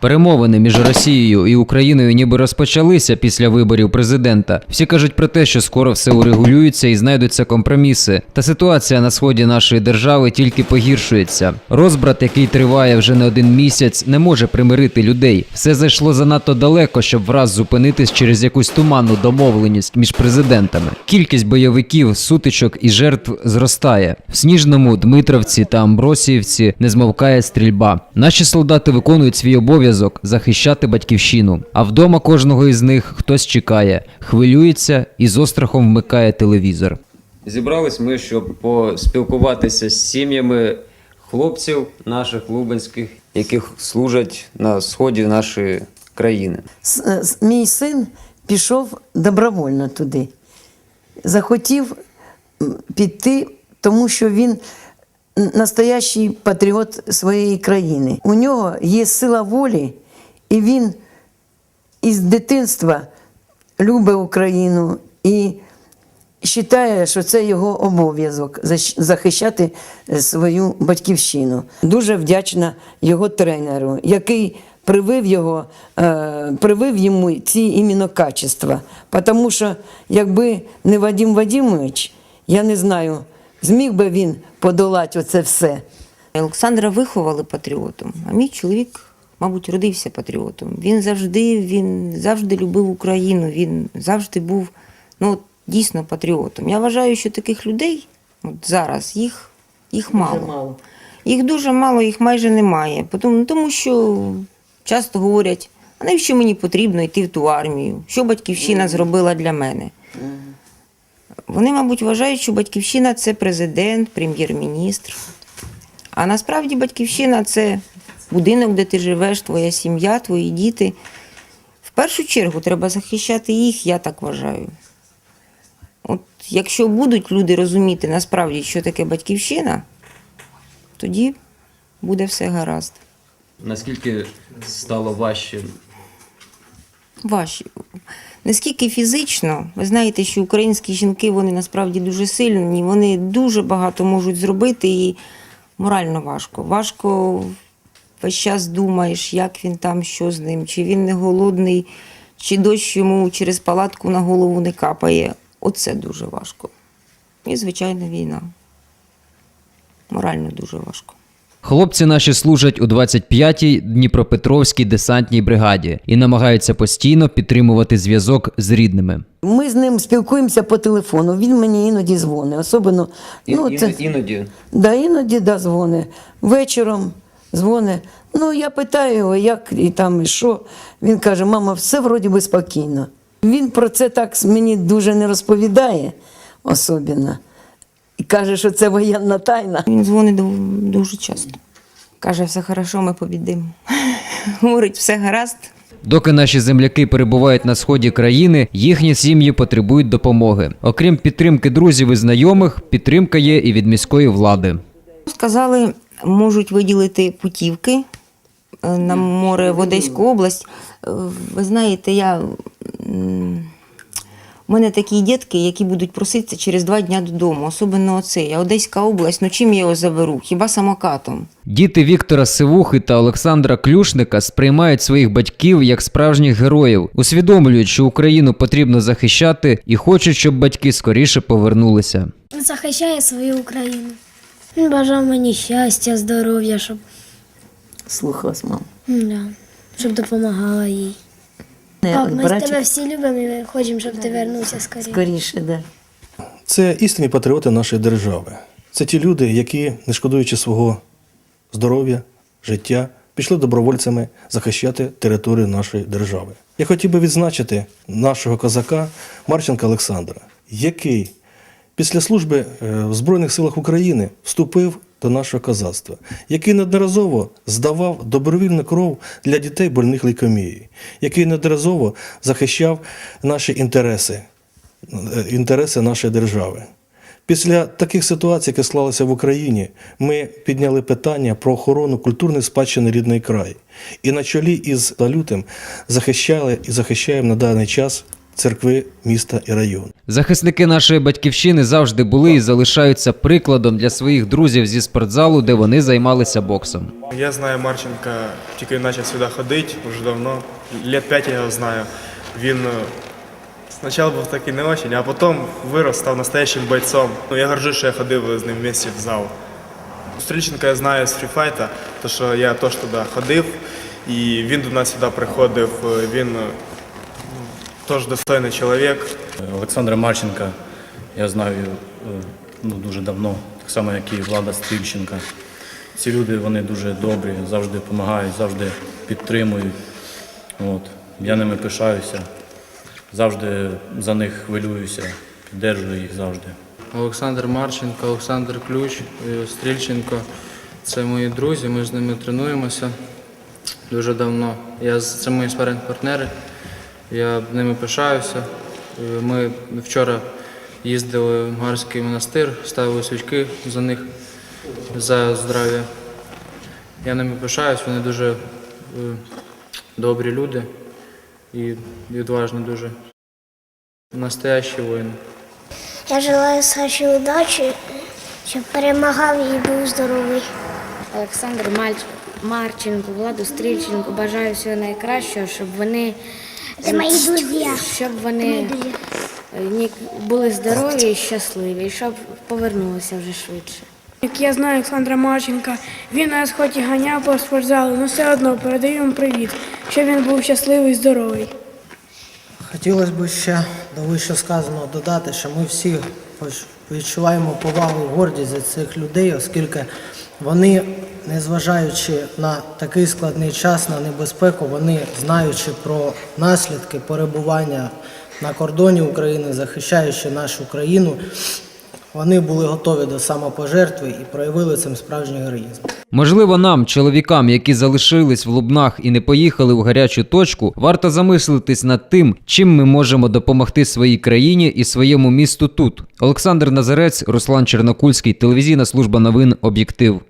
Перемовини між Росією і Україною ніби розпочалися після виборів президента. Всі кажуть про те, що скоро все урегулюється і знайдуться компроміси. Та ситуація на сході нашої держави тільки погіршується. Розбрат, який триває вже не один місяць, не може примирити людей. Все зайшло занадто далеко, щоб враз зупинитись через якусь туманну домовленість між президентами. Кількість бойовиків, сутичок і жертв зростає. В Сніжному, Дмитровці та Амбросіївці не змовкає стрільба. Наші солдати виконують свій обов'язок захищати батьківщину. А вдома кожного із них хтось чекає, хвилюється і з острахом вмикає телевізор. Зібрались ми, щоб поспілкуватися з сім'ями хлопців наших лубенських, яких служать на сході нашої країни. С- Мій син пішов добровольно туди. Захотів піти, тому що він настоящий патріот своєї країни. У нього є сила волі, і він із дитинства любить Україну і вважає, що це його обов'язок захищати е, свою батьківщину. Дуже вдячна його тренеру, який привив його, е, привив йому ці іменно качества. Тому що якби не Вадим Вадимович, я не знаю, зміг би він подолати оце все. Олександра виховали патріотом, а мій чоловік, мабуть, родився патріотом. Він завжди, він завжди любив Україну, він завжди був ну, дійсно патріотом. Я вважаю, що таких людей от зараз їх, їх мало. Їх дуже мало, їх майже немає. Тому, тому що часто говорять, а навіщо мені потрібно йти в ту армію? Що батьківщина зробила для мене? Вони, мабуть, вважають, що батьківщина це президент, прем'єр-міністр. А насправді батьківщина це будинок, де ти живеш, твоя сім'я, твої діти. В першу чергу треба захищати їх, я так вважаю. От якщо будуть люди розуміти насправді, що таке батьківщина, тоді буде все гаразд. Наскільки стало важче? Ваші. Наскільки фізично, ви знаєте, що українські жінки вони насправді дуже сильні, вони дуже багато можуть зробити і морально важко. Важко весь час думаєш, як він там, що з ним, чи він не голодний, чи дощ йому через палатку на голову не капає. Оце дуже важко. І, звичайно, війна. Морально дуже важко. Хлопці наші служать у 25-й Дніпропетровській десантній бригаді і намагаються постійно підтримувати зв'язок з рідними. Ми з ним спілкуємося по телефону. Він мені іноді дзвонить. Особливо, ну, це, іноді. Да, іноді да, дзвони. Вечором дзвони. Ну, я питаю його, як і там, і що. Він каже, мама, все вроді би спокійно. Він про це так мені дуже не розповідає особливо. Каже, що це воєнна тайна. Він дзвонить дуже часто. Каже, все хорошо, ми побідимо. Говорить, все гаразд. Доки наші земляки перебувають на сході країни, їхні сім'ї потребують допомоги. Окрім підтримки друзів і знайомих, підтримка є і від міської влади. Сказали, можуть виділити путівки е, на море в Одеську область. Е, Ви знаєте, я. У мене такі дітки, які будуть проситися через два дні додому, особливо оцей. А Одеська область, ну чим я його заберу? Хіба самокатом? Діти Віктора Сивухи та Олександра Клюшника сприймають своїх батьків як справжніх героїв, усвідомлюють, що Україну потрібно захищати і хочуть, щоб батьки скоріше повернулися. захищає свою Україну. Він бажав мені щастя, здоров'я, щоб, Слухалась, мама. да, щоб допомагала їй. Пап, ми з тебе всі любимо і хочемо, щоб ти вернувся скоріше. скоріше, да. Це істинні патріоти нашої держави. Це ті люди, які, не шкодуючи свого здоров'я, життя, пішли добровольцями захищати територію нашої держави. Я хотів би відзначити нашого козака Марченка Олександра, який після служби е, в Збройних силах України вступив до нашого козацтва, який неодноразово здавав добровільну кров для дітей больних лейкемією, який неодноразово захищав наші інтереси, е, інтереси нашої держави. Після таких ситуацій, які склалися в Україні, ми підняли питання про охорону культурної спадщини рідної краї. І на чолі із лютим захищали і захищаємо на даний час церкви міста і району. Захисники нашої батьківщини завжди були і залишаються прикладом для своїх друзів зі спортзалу, де вони займалися боксом. Я знаю Марченка, тільки він почав сюди ходити вже давно. Лет п'ять я його знаю. Він е, спочатку був такий не очень, а потім вирос, став настоящим бойцом. Ну, я горжусь, що я ходив з ним вместе в зал. Стрільченка я знаю з фріфайта, тому що я теж туди ходив, і він до нас сюди приходив. е, Він е, ну, теж достойний чоловік. Олександра Марченка я знаю е, ну, дуже давно, так само, як і Влада Стрільченка. Ці люди вони дуже добрі, завжди допомагають, завжди підтримують. От. Я ними пишаюся, завжди за них хвилююся, піддержую їх завжди. Олександр Марченко, Олександр Ключ, е, Стрільченко. Це мої друзі, ми з ними тренуємося дуже давно. Я, з- це мої спаринг-партнери, я ними пишаюся. Е, Ми вчора їздили в Гарський монастир, ставили свічки за них, за здрав'я. Я ними пишаюсь, вони дуже е, добрі люди і відважні дуже. Настоящі воїни. Я желаю Саші удачі, щоб перемагав і був здоровий. Олександр Мальч- Марченко, Владу Стрільченко. Бажаю всього найкращого, щоб вони Це мої друзі. щоб вони е, були здорові і щасливі, і щоб повернулися вже швидше. Як я знаю Олександра Марченка, він нас хоч і ганяв по спортзалу, але все одно передаю йому привіт, щоб він був щасливий і здоровий. Хотілося б ще до вище сказаного додати, що ми всі відчуваємо повагу і гордість за цих людей, оскільки вони, незважаючи на такий складний час, на небезпеку, вони, знаючи про наслідки перебування на кордоні України, захищаючи нашу країну, вони були готові до самопожертви і проявили цим справжній героїзм. Можливо, нам, чоловікам, які залишились в Лубнах і не поїхали в гарячу точку, варто замислитись над тим, чим ми можемо допомогти своїй країні і своєму місту тут. Олександр Назарець, Руслан Чернокульський, телевізійна служба новин Об'єктив.